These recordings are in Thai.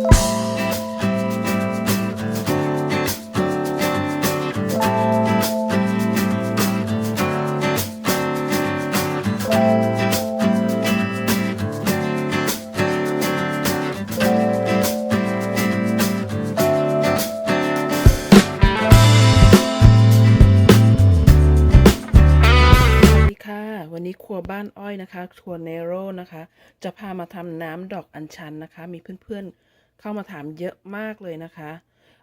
สวัสดีค่ะวันนี้ครัวบ้านอ้อยนะคะครัวเนโรนะคะ จะพามาทำน้ำดอกอัญชันนะคะ มีเพื่อนๆ เข้ามาถามเยอะมากเลยนะคะ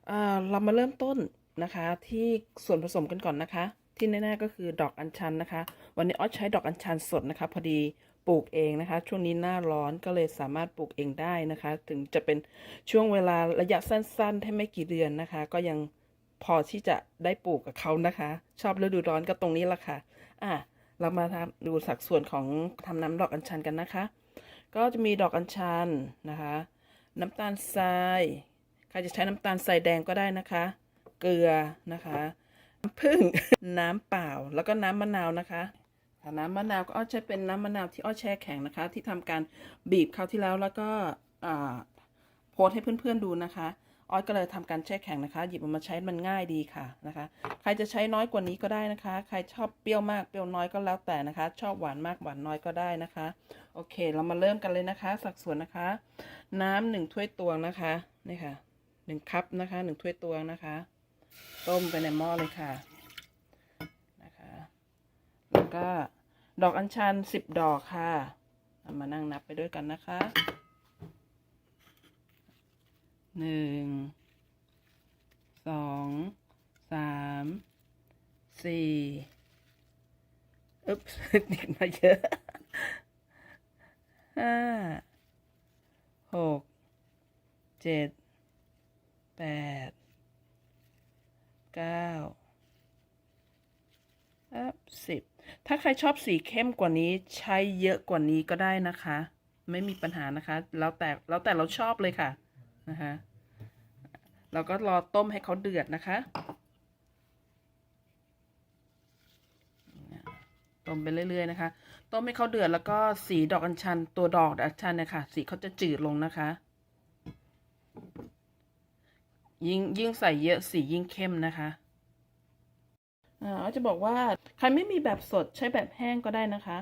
อ่าเรามาเริ่มต้นนะคะ ที่ส่วนผสมกันก่อนนะคะ ที่แน่ๆก็คือดอกอัญชันนะคะ วันนี้ออยใช้ดอกอัญชันสดนะคะ พอดีปลูกเองนะคะ ช่วงนี้หน้าร้อนก็เลยสามารถปลูกเองได้นะคะ ถึงจะเป็นช่วงเวลาระยะสั้นๆแค่ไม่กี่เดือนนะคะ ก็ยังพอที่จะได้ปลูกกับเขานะคะ ชอบฤดูร้อนก็ตรงนี้ละค่ะอะเรามาทำดูสัดส่วนของทำน้ำดอกอัญชันกันนะคะ ก็จะมีดอกอัญชันนะคะ น้ำตาลทรายใครจะใช้น้ำตาลทรายแดงก็ได้นะคะ เกลือนะคะน้ำผึ้งน้ำเปล่าแล้วก็น้ำมะนาวนะคะน้ำมะนาวก็อ้อใช้เป็นน้ำมะนาวที่อ้อแช่แข็งนะคะ ที่ทำการบีบคราวที่แล้วแล้วก็โพสให้เพื่อนๆดูนะคะ ออยก็เลยทำการแช่แข็งนะคะ หยิบออกมาใช้มันง่ายดีค่ะนะคะ ใครจะใช้น้อยกว่านี้ก็ได้นะคะ ใครชอบเปรี้ยวมากเปรี้ยวน้อยก็แล้วแต่นะคะ ชอบหวานมากหวานน้อยก็ได้นะคะ โอเค เรามาเริ่มกันเลยนะคะ สัดส่วนนะคะ น้ำหนึ่งถ้วยตวงนะคะนี่ค่ะหนึ่งคัพนะคะหนึ่งถ้วยตวงนะคะ ต้มไปในหม้อเลยค่ะนะคะ แล้วก็ดอกอัญชันสิบดอกค่ะเอามานั่งนับไปด้วยกันนะคะ หนึ่งสองสามสี่อึ๊บเด็กมาเยอะห้าหกเจ็ดแปดเก้าอัสิบถ้าใครชอบสีเข้มกว่านี้ใช้เยอะกว่านี้ก็ได้นะคะ ไม่มีปัญหานะคะ แล้วแต่แล้วแต่เราชอบเลยค่ะ นะคะเราก็รอต้มให้เขาเดือดนะคะต้มไปเรื่อย ๆ นะคะ ต้มให้เขาเดือดแล้วก็สีดอกอัญชัน ตัวดอกอัญชันเนี่ยค่ะ สีเขาจะจืดลงนะคะ ยิ่งยิ่งใส่เยอะสียิ่งเข้มนะคะอ่าอ้อยจะบอกว่าใครไม่มีแบบสดใช้แบบแห้งก็ได้นะคะ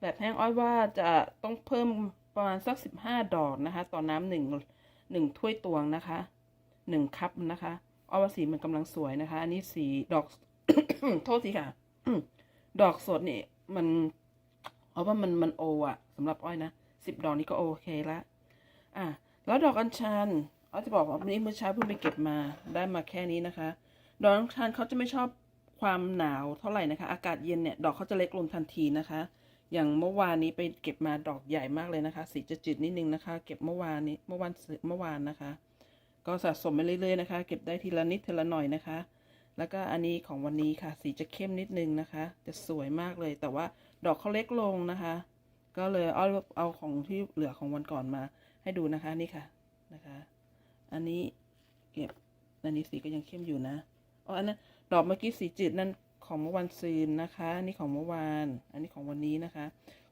แบบแห้งอ้อยว่าจะต้องเพิ่มประมาณสักสิบห้าดอกนะคะ ต่อน้ำหนึ่ง หนึ่งถ้วยตวงนะคะหนึ่งคัพนะคะออยว่าสีมันกำลังสวยนะคะ อันนี้สีดอก โทษทีค่ะ ดอกสดนี่มันเอาว่ามันมันโออะสำหรับอ้อยนะสิบดอกนี้ก็โอเคละอะแล้วดอกอัญชันอ้อยจะบอกว่าวันนี้เมื่อเช้าเพิ่งไปเก็บมาได้มาแค่นี้นะคะ ดอกอัญชันเขาจะไม่ชอบความหนาวเท่าไหร่นะคะ อากาศเย็นเนี่ย ดอกเขาจะเล็กลงทันทีนะคะ อย่างเมื่อวานนี้ไปเก็บมาดอกใหญ่มากเลยนะคะ สีจะจืดนิดนึงนะคะ เก็บเมื่อวานนี้เมื่อวันเมื่อวานนะคะ ก็สะสมไปเรื่อยๆนะคะ เก็บได้ทีละนิดทีละหน่อยนะคะ แล้วก็อันนี้ของวันนี้ค่ะ สีจะเข้มนิดนึงนะคะ จะสวยมากเลย แต่ว่าดอกเขาเล็กลงนะคะ ก็เลยเอาเอาของที่เหลือของวันก่อนมา ให้ดูนะคะนี่ค่ะนะคะ อันนี้เก็บอันนี้สีก็ยังเข้มอยู่นะอ๋ออันนั้นดอกเมื่อกี้สีจืดนั่น ของเมื่อวันซืนนะคะ อันนี้ของเมื่อวาน อันนี้ของวันนี้นะคะ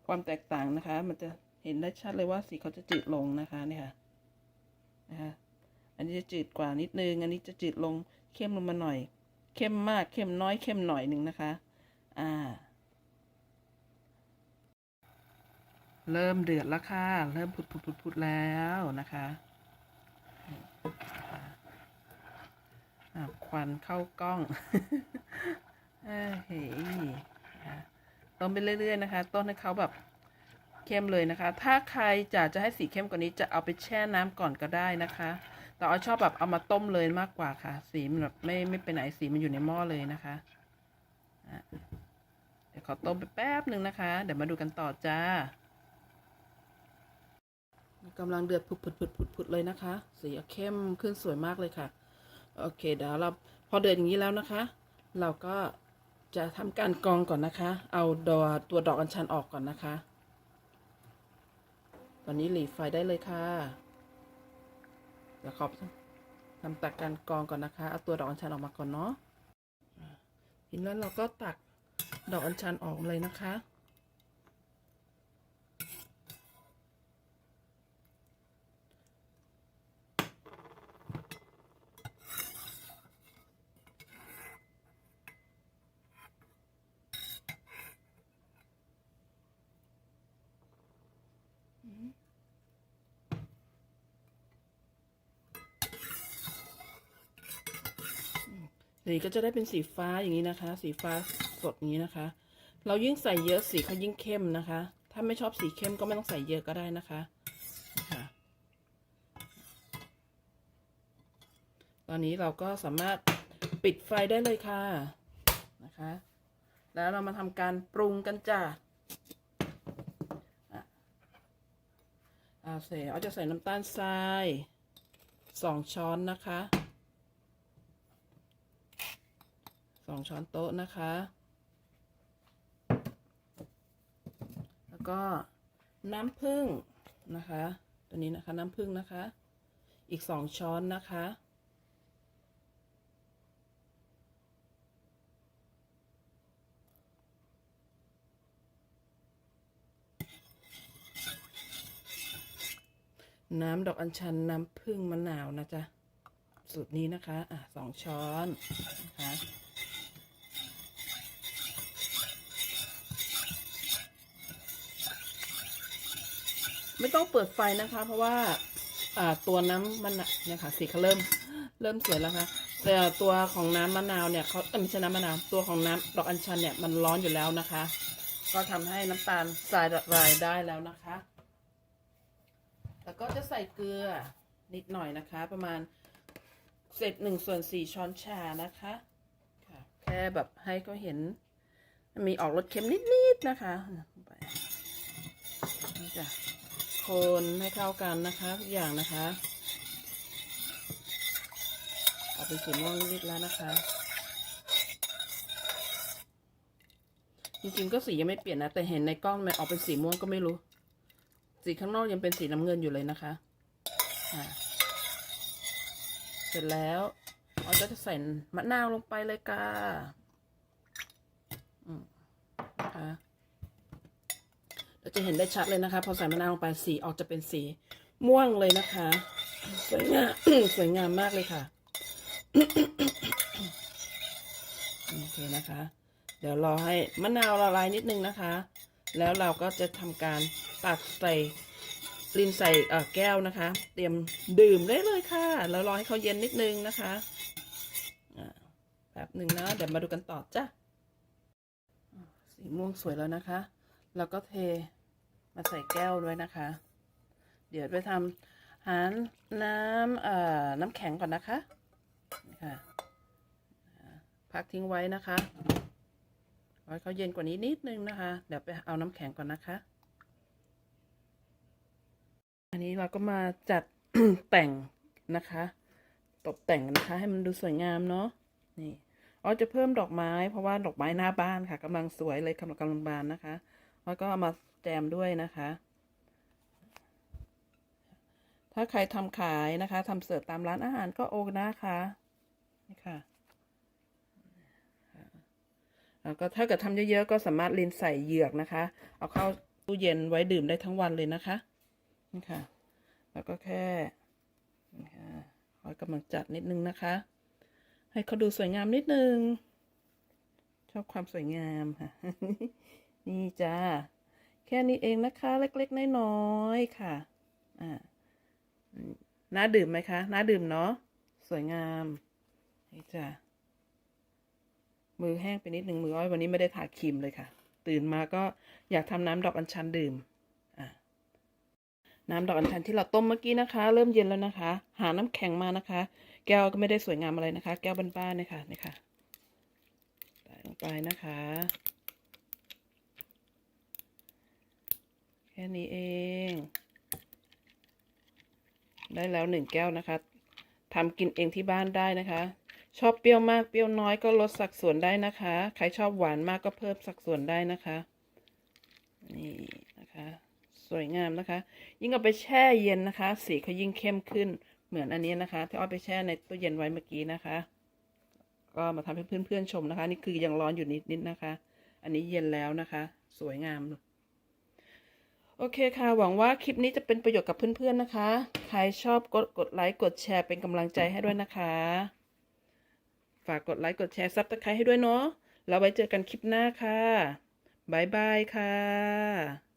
ความแตกต่างนะคะ มันจะเห็นได้ชัดเลยว่าสีเขาจะจืดลงนะคะนี่ค่ะนะคะอันนี้จะจืดกว่านิดนึง อันนี้จะจืดลงเข้มลงมาหน่อย เข้มมากเข้มน้อยเข้มหน่อยหนึ่งนะคะ อ่า เริ่มเดือดแล้วค่ะ เริ่มผุดผุดผุดผุดแล้วนะคะควันเข้ากล้อง เอ้ยเฮ้ยอะต้มไปเรื่อย ๆ นะคะ ต้นให้เขาแบบเข้มเลยนะคะ ถ้าใครจะจะให้สีเข้มกว่านี้จะเอาไปแช่น้ำก่อนก็ได้นะคะ แต่อ้อยชอบแบบเอามาต้มเลยมากกว่าค่ะ สีมันแบบไม่ไม่ไปไหนสีมันอยู่ในหม้อเลยนะคะะเดี๋ยวขอต้มไปแป๊บหนึ่งนะคะ เดี๋ยวมาดูกันต่อจ้ากำลังเดือดผุดผุดผุดผุดผุดเลยนะคะ สีเข้มขึ้นสวยมากเลยค่ะ โอเคเดี๋ยวเราพอเดือดอย่างนี้แล้วนะคะ เราก็ จะทำการกรองก่อนนะคะ เอาดอตัวดอกอัญชันออกก่อนนะคะ ตอนนี้หลีไฟได้เลยค่ะเดี๋ยวขอบทำตักการกรองก่อนนะคะ เอาตัวดอกอัญชันออกมาก่อนเนาะทีนี้เราก็ตักดอกอัญชันออกเลยนะคะ น สีก็จะได้เป็นสีฟ้าอย่างนี้นะคะ สีฟ้าสดนี้นะคะ เรายิ่งใส่เยอะสีเขายิ่งเข้มนะคะ ถ้าไม่ชอบสีเข้มก็ไม่ต้องใส่เยอะก็ได้นะคะะคะตอนนี้เราก็สามารถปิดไฟได้เลยค่ะนะคะ แล้วเรามาทำการปรุงกันจ้ะอะอ่าเสร็จเอาจะใส่น้ำตาลทรายสองช้อนนะคะส องช้อนโต๊ะนะคะ แล้วก็น้ำผึ้งนะคะ ตัวนี้นะคะน้ำผึ้งนะคะ อีกสองช้อนนะคะน้ำดอกอัญชันน้ำผึ้งมะนาวนะจ๊ะ สูตรนี้นะคะ อะสองช้อนนะคะ ไม่ต้องเปิดไฟนะคะ เพราะว่าตัวน้ำมันนะเนี่ยค่ะสีเขาเริ่มเริ่มสวยแล้วค่ะแต่ตัวของน้ำมะนาวเนี่ยเขาไม่ใช่น้ำมะนาวตัวของน้ำดอกอัญชันเนี่ยมันร้อนอยู่แล้วนะคะ ก็ทำให้น้ำตาลทรายละลายได้แล้วนะคะ แล้วก็จะใส่เกลือนิดหน่อยนะคะ ประมาณเศษหนึ่งส่วนสี่ช้อนชานะคะค่ะแค่แบบให้เขาเห็น มีออกรสเค็มนิดๆนะคะไปนี่จ้ะ คนให้เข้ากันนะคะทุกอย่างนะคะออกเป็นสีม่วงนิดๆแล้วนะคะ จริงๆก็สียังไม่เปลี่ยนนะ แต่เห็นในกล้องมันออกเป็นสีม่วงก็ไม่รู้ สีข้างนอกยังเป็นสีน้ำเงินอยู่เลยนะคะอ่าเสร็จแล้วเราจะใส่มะนาวลงไปเลยค่ะอืมนะคะ เราจะเห็นได้ชัดเลยนะคะ พอใส่มะนาวลงไปสีออกจะเป็นสีม่วงเลยนะคะ สวยงาม สวยงามมากเลยค่ะ โอเคนะคะ เดี๋ยวรอให้มะนาวละลายนิดนึงนะคะ แล้วเราก็จะทำการตักใส่ลินใส่แก้วนะคะ เตรียมดื่มได้เลยค่ะ แล้วรอให้เขาเย็นนิดนึงนะคะแป๊บหนึ่งนะ เดี๋ยวมาดูกันต่อจ้ะ สีม่วงสวยแล้วนะคะ แล้วก็เท มาใส่แก้วด้วยนะคะ เดี๋ยวไปทำหาน้ำเอ่อน้ำแข็งก่อนนะคะค่ะพักทิ้งไว้นะคะรอให้เขาเย็นกว่านี้นิดนึงนะคะ เดี๋ยวไปเอาน้ำแข็งก่อนนะคะ อันนี้เราก็มาจัดแต่งนะคะ ตกแต่งนะคะ ให้มันดูสวยงามเนาะนี่อ๋อจะเพิ่มดอกไม้เพราะว่าดอกไม้หน้าบ้านค่ะกำลังสวยเลยกำลังกำลังบานนะคะ แล้วก็เอามาแจมด้วยนะคะ ถ้าใครทำขายนะคะทำเสิร์ฟตามร้านอาหารก็โอเคนะคะนี่ค่ะแล้วก็ถ้าเกิดทำเยอะๆก็สามารถลินใส่เหยือกนะคะ เอาเข้าตู้เย็นไว้ดื่มได้ทั้งวันเลยนะคะนี่ค่ะ แล้วก็แค่ค่ะคอยกำลังจัดนิดนึงนะคะ ให้เขาดูสวยงามนิดนึง ชอบความสวยงามค่ะ นี่จ้าแค่นี้เองนะคะ เล็กๆน้อยๆค่ะ อ่าน่าดื่มไหมคะน่าดื่มเนาะสวยงามนี่จ้ามือแห้งไปนิดหนึ่งมืออ้อยวันนี้ไม่ได้ทาครีมเลยค่ะ ตื่นมาก็อยากทำน้ำดอกอัญชันดื่มน้ำดอกอัญชันที่เราต้มเมื่อกี้นะคะ เริ่มเย็นแล้วนะคะ หาน้ำแข็งมานะคะ แก้วก็ไม่ได้สวยงามอะไรนะคะ แก้วบ้านๆเนี่ยค่ะนี่ค่ะใส่ลงไปนะคะ แค่นี้เอง ได้แล้วหนึ่งแก้วนะคะทำกินเองที่บ้านได้นะคะ ชอบเปรี้ยวมากเปรี้ยวน้อยก็ลดสัดส่วนได้นะคะ ใครชอบหวานมากก็เพิ่มสัดส่วนได้นะคะนี่นะคะ สวยงามนะคะ ยิ่งเอาไปแช่เย็นนะคะ สีเขายิ่งเข้มขึ้นเหมือนอันนี้นะคะที่เอาไปแช่ในตู้เย็นไว้เมื่อกี้นะคะ ก็มาทำให้เพื่อนๆชมนะคะ นี่คือยังร้อนอยู่นิดๆนะคะ อันนี้เย็นแล้วนะคะ สวยงามเลย โอเคค่ะ หวังว่าคลิปนี้จะเป็นประโยชน์กับเพื่อนๆนะคะ ใครชอบกดกดไลค์กดแชร์เป็นกำลังใจให้ด้วยนะคะ ฝากกดไลค์กดแชร์ซับสไครต์ให้ด้วยเนาะแล้วไว้เจอกันคลิปหน้าค่ะบายบายค่ะ